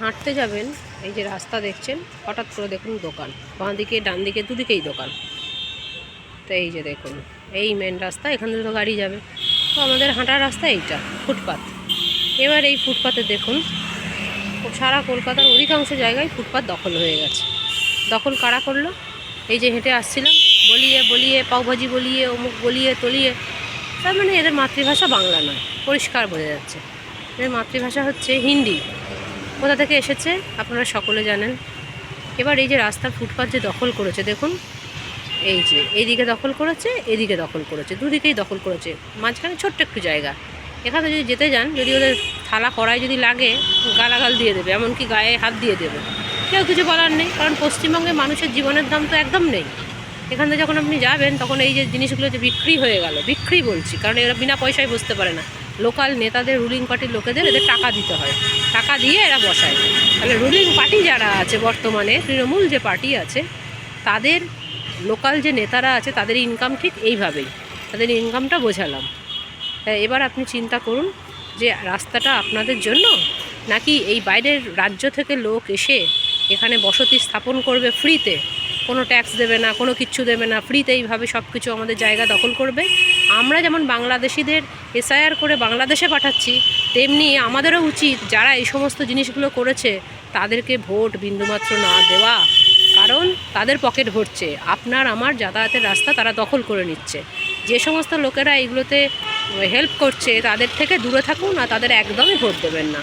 হাঁটতে যাবেন, এই যে রাস্তা দেখছেন, হঠাৎ করে দেখুন দোকান। বাঁ দিকে, ডান দিকে, দুদিকেই দোকান। তো এই যে দেখুন, এই মেন রাস্তা, এখান থেকে তো গাড়ি যাবে। তো আমাদের হাঁটার রাস্তা এইটা, ফুটপাত। এবার এই ফুটপাতে দেখুন, সারা কলকাতার অধিকাংশ জায়গায় ফুটপাত দখল হয়ে গেছে। দখল কারা করল? এই যে হেঁটে আসছিলাম, বলিয়ে বলিয়ে, পাওভাজি বলিয়ে, অমুক বলিয়ে, তলিয়ে। তার মানে এদের মাতৃভাষা বাংলা নয়, পরিষ্কার বোঝা যাচ্ছে। এদের মাতৃভাষা হচ্ছে হিন্দি। কোথা থেকে এসেছে আপনারা সকলে জানেন। এবার এই যে রাস্তার ফুটপাত যে দখল করেছে, দেখুন। এই যে, এইদিকে দখল করেছে, এদিকে দখল করেছে, দুদিকেই দখল করেছে। মাঝখানে ছোট্ট একটু জায়গা। এখানে যদি যেতে যান, যদি ওদের থালা কড়াই যদি লাগে, গালাগাল দিয়ে দেবে, এমনকি গায়ে হাত দিয়ে দেবে। কেউ কিছু বলার নেই, কারণ পশ্চিমবঙ্গে মানুষের জীবনের দাম তো একদম নেই। এখান যখন আপনি যাবেন, তখন এই যে জিনিসগুলো যে বিক্রি হয়ে গেল, বিক্রি বলছি, কারণ এরা বিনা পয়সায় বসতে পারে না। লোকাল নেতাদের রুলিং পার্টির লোকেদের এদের টাকা দিতে হয়। টাকা দিয়ে এরা বসায়। তাহলে রুলিং পার্টি যারা আছে বর্তমানে, তৃণমূল যে পার্টি আছে, তাদের লোকাল যে নেতারা আছে, তাদের ইনকাম ঠিক এইভাবেই। তাদের ইনকামটা বোঝালাম। এবার আপনি চিন্তা করুন যে রাস্তাটা আপনাদের জন্য, নাকি এই বাইরের রাজ্য থেকে লোক এসে এখানে বসতি স্থাপন করবে ফ্রিতে কোনো ট্যাক্স দেবে না, কোনো কিচ্ছু দেবে না ফ্রিতে এইভাবে সব কিছু আমাদের জায়গা দখল করবে। আমরা যেমন বাংলাদেশিদের এসআইআর করে বাংলাদেশে পাঠাচ্ছি, তেমনি আমাদেরও উচিত যারা এই সমস্ত জিনিসগুলো করেছে, তাদেরকে ভোট বিন্দুমাত্র না দেওয়া। কারণ তাদের পকেট ভরছে, আপনার আমার যাতায়াতের রাস্তা তারা দখল করে নিচ্ছে। যে সমস্ত লোকেরা এগুলোতে হেল্প করছে, তাদের থেকে দূরে থাকুন আর তাদের একদমই ভোট দেবেন না।